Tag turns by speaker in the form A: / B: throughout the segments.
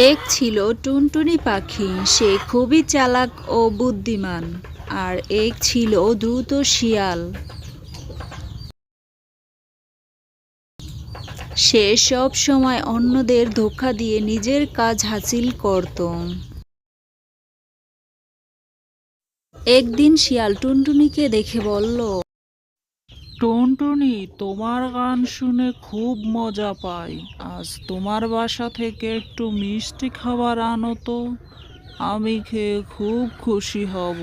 A: এক ছিল টুনটুনি পাখি, সে খুবই চালাক ও বুদ্ধিমান, আর এক ছিল দ্রুত শিয়াল। সে সব সময় অন্যদের ধোঁকা দিয়ে নিজের কাজ হাসিল করত। একদিন শিয়াল টুনটুনিকে দেখে বলল
B: টুনটুনি তোমার গান শুনে খুব মজা পাই। আজ তোমার বাসা থেকে একটু মিষ্টি খাবার আনো তো আমি খেয়ে খুব খুশি হব।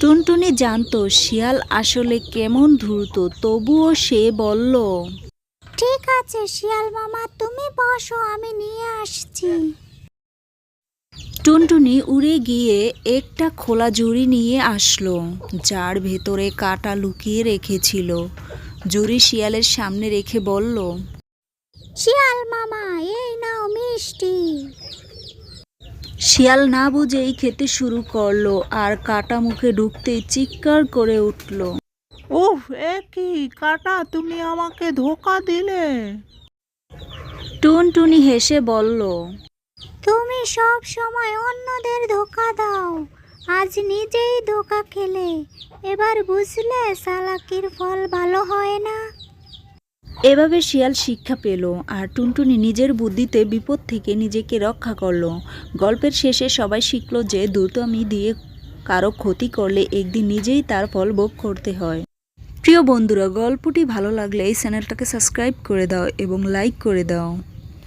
A: টুনটুনি জানতো শিয়াল আসলে কেমন ধূর্ত তবুও সে বলল
C: ঠিক আছে শিয়াল মামা তুমি বসো আমি নিয়ে আসছি।
A: টুনটুনি উড়ে গিয়ে একটা খোলা জুড়ি নিয়ে আসলো যার ভেতরে কাটা লুকিয়ে রেখেছিল। জুড়ি শিয়ালের সামনে রেখে বলল
C: শিয়াল মামা এই নাও মিষ্টি।
A: শিয়াল না বুঝেই খেতে শুরু করল আর কাটা মুখে ঢুকতেই চিৎকার করে উঠল।
B: উফ এ কি? কাটা তুমি আমাকে ধোকা দিলে?
A: টুনটুনি হেসে বলল
C: সব সময় অন্যদের ধোকা দাও। আজ নিজেই ধোকা খেলে, এবার বুঝলে সালাকির ফল ভালো হয় না।
A: এভাবে শিয়াল শিক্ষা পেল আর টুনটুনি নিজের বুদ্ধিতে বিপদ থেকে নিজেকে রক্ষা করল। গল্পের শেষে সবাই শিখল যে দ্রুতমি দিয়ে কারও ক্ষতি করলে একদিন নিজেই তার ফল ভোগ করতে হয়। প্রিয় বন্ধুরা, গল্পটি ভালো লাগলে এই চ্যানেলটাকে সাবস্ক্রাইব করে দাও এবং লাইক করে দাও।